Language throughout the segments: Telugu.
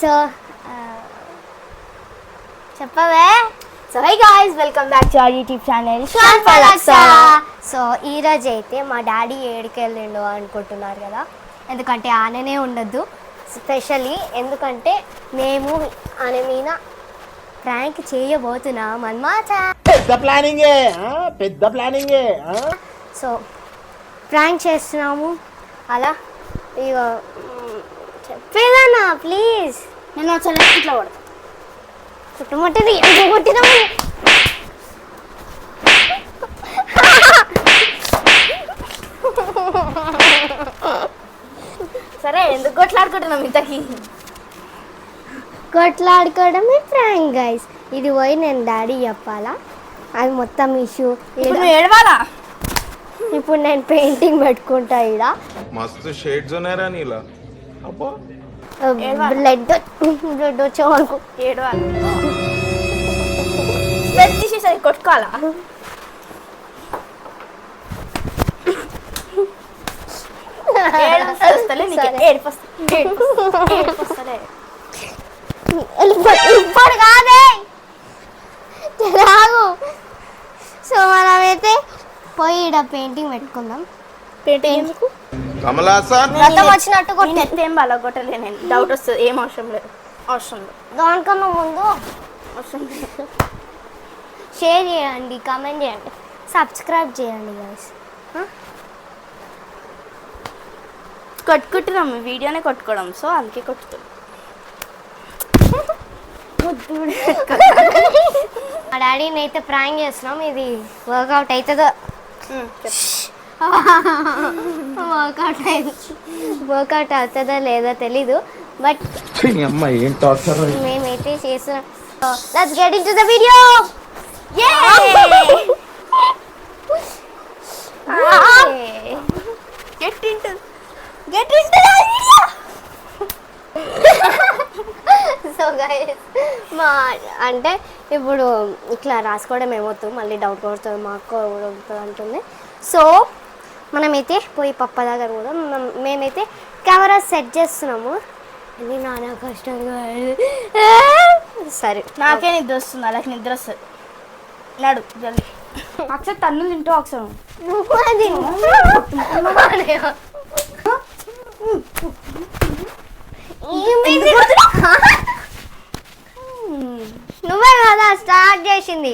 సో చెప్పవే? So hi guys welcome back to our YouTube channel so ఈ రోజు అయితే మా డాడీ ఏడికి వెళ్ళిండు అనుకుంటున్నారు కదా. ఎందుకంటే ఆననే ఉండొద్దు. స్పెషల్లీ ఎందుకంటే మేము ఆమె మీద ప్రాంక్ చేయబోతున్నాం అన్నమాట. పెద్ద ప్లానింగే? పెద్ద ప్లానింగే? సో ప్రాంక్ చేస్తున్నాము. అలా ఇక చెప్పేదన్నా ప్లీజ్ నేను ఒకసారి ఇట్లా కొడతా చుట్టుముట్టది ఎంత కొట్టినాము సరే ఎందుకు కొట్లాడుకుంటున్నాం ఇంతకి? కొట్లాడుకోవడమే ప్రాంక్ గైస్ ఇది పోయి నేను డాడీ చెప్పాలా? అది మొత్తం ఇష్యూ ఏడవాలా? ఇప్పుడు నేను పెయింటింగ్ పెట్టుకుంటా ఇలా మస్తు షేడ్స్ ఉన్నాయరా నీలా. అబ్బా. బ్లడ్ బ్లడ్ వచ్చే వరకు. ఏడు బ్లడ్ కొట్టుకోవాలా? సో మనమైతే పోయి ఈడ పెయింటింగ్ పెట్టుకుందాం. పెయింటింగ్ రథం వచ్చినట్టు కొట్టి ఎత్తేం బలగొట్టలే నేను. డౌట్ వస్తుంది. ఏం అవసరం లేదు. అవసరం లేదు. దానికన్నా ముందు అవసరం లేదు. షేర్ చేయండి కామెంట్ చేయండి. సబ్స్క్రైబ్ చేయండి గైస్ కొట్టుకుంటున్నాం. వీడియోనే కొట్టుకోవడం. సో అందుకే కొట్టుతాం మా డాడీని అయితే ప్రాంగ్ చేస్తున్నాం. ఇది వర్కౌట్ అవుతుందో వర్కౌట్ అయింది. వర్కౌట్ అవుతుందో లేదో తెలీదు. బట్ అమ్మ ఏం టార్చర్ మేమైతే చేస్తున్నాం. Let's get into the video get into get into so guys మా అంటే ఇప్పుడు ఇట్లా రాసుకోవడం ఏమవుతుంది మళ్ళీ డౌట్ కొడుతుంది మాకు కూడా అవుతుంది అంటుంది. సో మనమైతే పోయి పప్ప దగ్గర కూడా మం- మేమైతే కెమెరా సెట్ చేస్తున్నాము. ఇది నానా కష్టంగా సరే నాకే నిద్ర వస్తుంది అలాగే నిద్ర వస్తుంది. నడు జల్దీ. ఒకసారి తన్నులు తింటూ ఒకసారి నువ్వు అది ఏమైంది? నువ్వే కదా స్టార్ట్ చేసింది.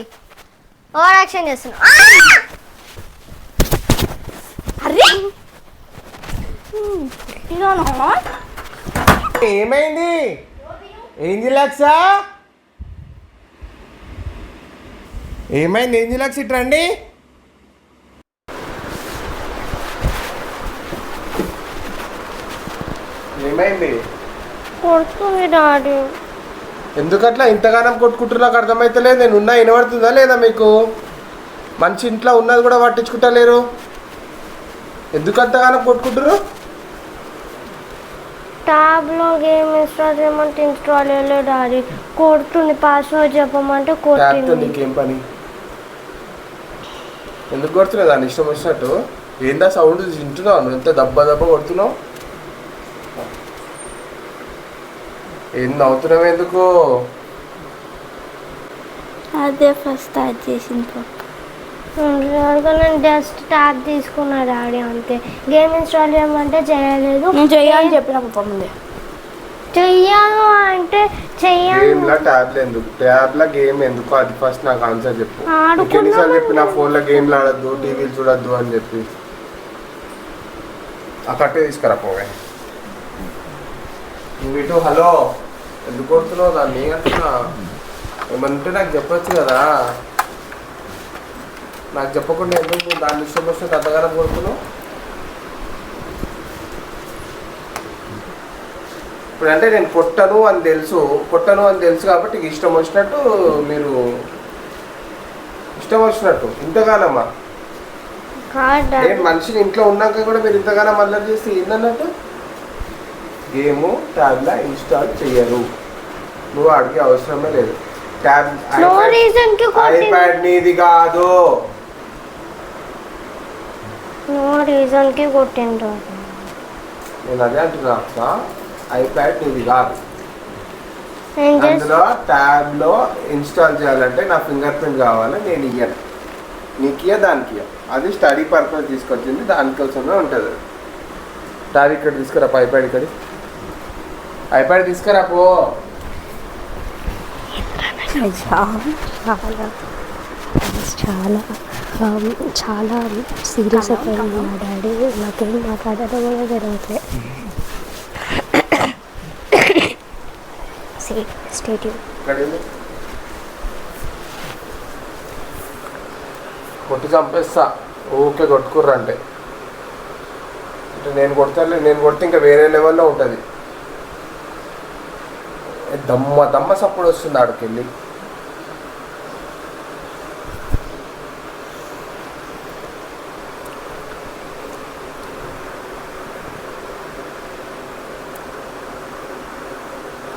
ఓవర్ యాక్షన్ చేస్తున్నావు అరే! ఏమైంది? ఏంది లక్సా ఏమైంది? ఏంది లక్స్ ఇటు రండి. ఏమైంది? కొడుతుంది డాడీ. ఎందుకట్లా? ఇంతగానం కొట్టుకుంటున్నా నాకు అర్థమైతలేదు. నేను ఉన్నా వినబడుతుందా లేదా మీకు? మంచి ఇంట్లో ఉన్నది కూడా పట్టించుకుంటలేరు. ఎందుకు అంతగానం కొట్టుకుంటారు ట్యాబ్లో గేమ్ ఇన్స్టాల్ చేయమంటే ఇన్స్టాల్ చేయలేదు డాడీ. కొడుతుంది పాస్వర్డ్ చెప్పమంటే ట్యాబ్తో కొట్టింది నీకేం పని? ఎందుకు కొడుతున్నావు దాని ఇష్టం వచ్చినట్టు? ఏందా సౌండ్? వింటున్నావు నువ్వు? ఎంత దెబ్బ దెబ్బ కొడుతున్నావు? ఏం నవ్వుతున్నావు ఎందుకు అదే ఫస్ట్ స్టార్ట్ చేసింది నేను జస్ట్ ట్యాబ్ తీసుకున్నా డాడీ అంతే. గేమ్ ఇన్స్టాల్ చేయమంటే చేయలేదు. నేను చెయ్యాలని చెప్పిన పాప ముందే. చెయ్యాను అంటే చెయ్యాను. గేమ్లా ట్యాబ్లో ఎందుకు? ట్యాబ్లో గేమ్ ఎందుకు? అది ఫస్ట్ నాకు ఆన్సర్ చెప్పు. ఆడుకున్నాం నీకు ఎన్నిసార్లు చెప్పి నా ఫోన్లో గేమ్లు ఆడద్దు టీవీలు చూడొద్దు అని చెప్పి. ఆ కట్టే తీసుకురా పోవే. నువ్వు ఇటు హలో. ఎందుకు కొడుతున్నావు? దాన్ని అంటున్నా. ఏమంటే నాకు చెప్పొచ్చు కదా. నాకు చెప్పకుండా ఎందుకు దాన్ని ఇష్టం వచ్చినట్టు అంతగానం కొడుతున్నావు. ఇప్పుడు అంటే నేను కొట్టను అని తెలుసు. కొట్టను అని తెలుసు కాబట్టి ఇష్టం వచ్చినట్టు మీరు ఇష్టం వచ్చినట్టు. ఇంతగానమ్మా. నేను మనిషిని ఇంట్లో ఉన్నాక కూడా మీరు ఇంతగానో మళ్ళీ చేసి ఏందన్నట్టు? గేమ్ ట్యాబ్లా ఇన్స్టాల్ చెయ్యరు నువ్వు అడిగే అవసరమే లేదు. ట్యాబ్ ఐప్యాడ్ నీది కాదు. నో రీజన్కి కొట్టిండ్రు. నేను అదే అంటున్నా అక్క. ఐప్యాడ్ నీది కాదు. అందులో ట్యాబ్లో ఇన్స్టాల్ చేయాలంటే నా ఫింగర్ ప్రింట్ కావాలి నేను ఇయ్యను. నీకు ఇయ్య దానికి ఇయ్య. అది స్టడీ పర్పస్ తీసుకొచ్చింది దానికోసమే ఉంటుంది. ట్యాబ్ ఇక్కడ తీసుకురా ఐప్యాడ్ ఇక్కడ. అయిపోయి తీసుకురా పో. చాలా చాలా సీరియస్ అయిపోయింది మా డాడీ నాకేం మాట్లాడడం కూడా జరగట్లే స్టేట్ ఇక్కడ కొట్టి చంపేస్తా. ఊకే కొట్టుకుర్రంటే అంటే. అంటే నేను కొడతాను నేను కొడితే ఇంకా వేరే లెవెల్లో ఉంటుంది. దమ్మ దమ్మ సప్పుడు వస్తుంది ఆడికెళ్ళి.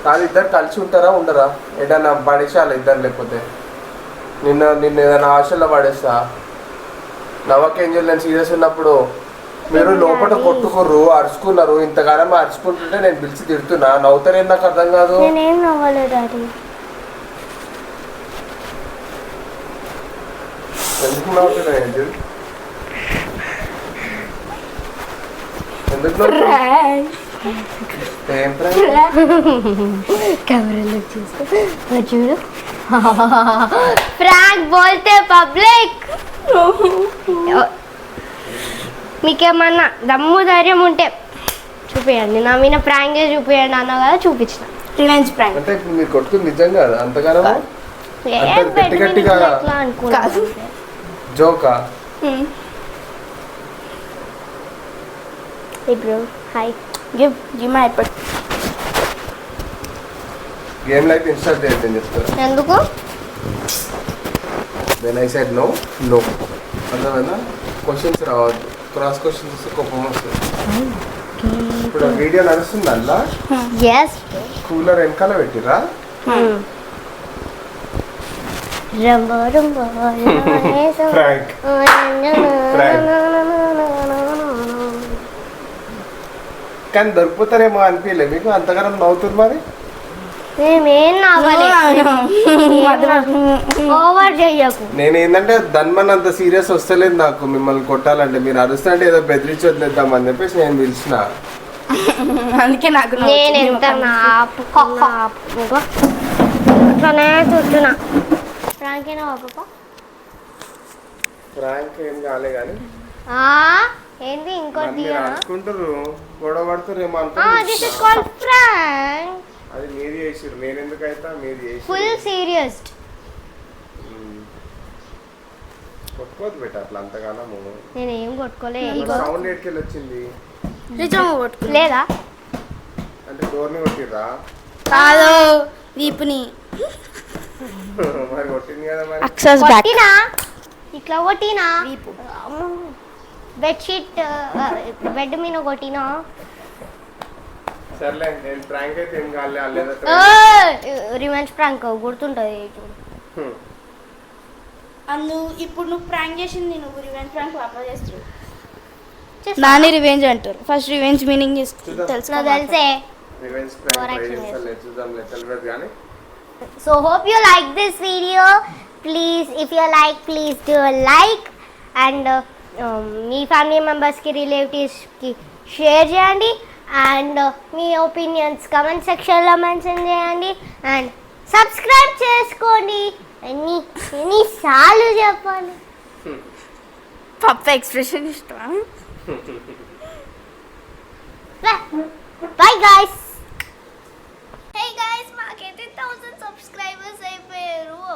వాళ్ళిద్దరు ఇద్దరు కలిసి ఉంటారా ఉండరా? ఏదైనా పడేసాలి ఇద్దరు లేకపోతే? నిన్న నిన్న ఏదైనా ఆశలో పడేస్తా నవకేంజల్ నేను సీరియస్ ఉన్నప్పుడు మీరు లోపల కొట్టుకుర్రు అరుచుకున్నారు. ఇంతకాలం అరుచుకుంటుంటే నేను పిలిచి తిడుతున్నా. నవ్వుతారేం నాకు అర్థం కాదు? నేనేం నవ్వలేదు డాడీ. ఎందుకు నవ్వుతున్నా ఏంజల్ ఎందుకు నవ్వుతున్నావు? ఏం prank? కెమెరాలో చూస్తే. చూడు. ఫ్రాంక్ బోల్తే పబ్లిక్ మీకేమన్నా దమ్ము ధైర్యం ఉంటే చూపించండి నా మీద ప్రాంగే చూపించండి అన్న కదా చూపించిన. రివెంజ్ ప్రాంక్ అంటే ఇప్పుడు మీరు కొట్టుకుంది నిజం కాదు. అంతగానో ఏ అంటే బెడ్ మీద గట్టి గట్టిగా- ఎట్లా అనుకున్నాను జోకా? Bro hi give give my iPad గేమ్లో అయితే ఇన్స్టాల్ చేయొద్దు నేను చెప్తాను ఎందుకు? When I side no no అర్థమైందా? క్వశ్చన్స్ రావద్దు. క్రాస్ క్వశ్చన్స్ వస్తే కోపం వస్తుంది. ఇప్పుడు వీడియో నడుస్తుంది అలా ఎస్ కూలర్ వెనకాల పెట్టిరా? రంబో రంబో ఫ్రాంక్ కానీ దొరికిపోతారేమో అనిపించలే మీకు అంతగానం నవ్వుతుంది మరి? మేమేం ఓవర్ చెయ్యకు నేను ఏంటంటే ధన్మన్ అంత సీరియస్ వస్తలేదు నాకు మిమ్మల్ని కొట్టాలంటే. మీరు అరుస్తుంటే ఏదో బెదిరించి వదిలేద్దాం అని చెప్పేసి నేను పిలిచిన. అందుకే నాకు నేను ఎంత. అట్లనే చుట్టున్నా ఫ్రాంకేనా పాప? ఫ్రాంక్ ఏం కాలే కానీ. ఆ, ఏంది ఇంకోటి మీరు అరుచుకుంటారు గొడవ పడుతురేమో దిస్ ఇస్ అనుకుంటున్నా కాల్డ్ ఫ్రాంక్ అది మీరు చేసిరు నేను ఎందుకు అయితే మీరు చేసి ఫుల్ సీరియస్ కొట్టుకోవద్దు పెట్ట అట్లా అంతగానము. నేను ఏం కొట్టుకోలే సౌండ్ ఎటుకెళ్ళి వచ్చింది కొట్టుకు. లేదా? అంటే డోర్ని కొట్టిర్రా? కాదు వీపుని. మరి కొట్టింది కదా మరి. అక్సస్ కొట్టినా? ఇట్లా కొట్టినా? వీపు. బెడ్షీట్ బెడ్ మీద కొట్టినా? సర్లే నేను ప్రాంక్ అయితే ఏం కాలే లేదా రివెంజ్ ప్రాంక్ గుర్తుంటది అందు ఇప్పుడు నువ్వు ప్రాంక్ చేసింది నువ్వు రివెంజ్ ప్రాంక్ వాపస్ చేస్తావు చేస్తా. నాని రివెంజ్ అంటారు. First revenge meaning. తెలుసు నాకు తెలిసే. రివెంజ్ ప్రాంక్ చూద్దాంలే తెలియదు కానీ. Like this video. Please, if you like, please do a like. And uh, um, మీ ఫ్యామిలీ మెంబర్స్కి రిలేటివ్స్కి షేర్ చేయండి. అండ్ మీ ఒపీనియన్స్ కమెంట్ సెక్షన్లో మెన్షన్ చేయండి. అండ్ సబ్స్క్రైబ్ చేసుకోండి. ఎన్ని ఎన్నిసార్లు చెప్పాలి పప్ప ఎక్స్ప్రెషన్ ఇష్టం బై గాయస్. హే గాయస్ మాకైతే థౌసండ్ సబ్స్క్రైబర్స్ అయిపోయారు.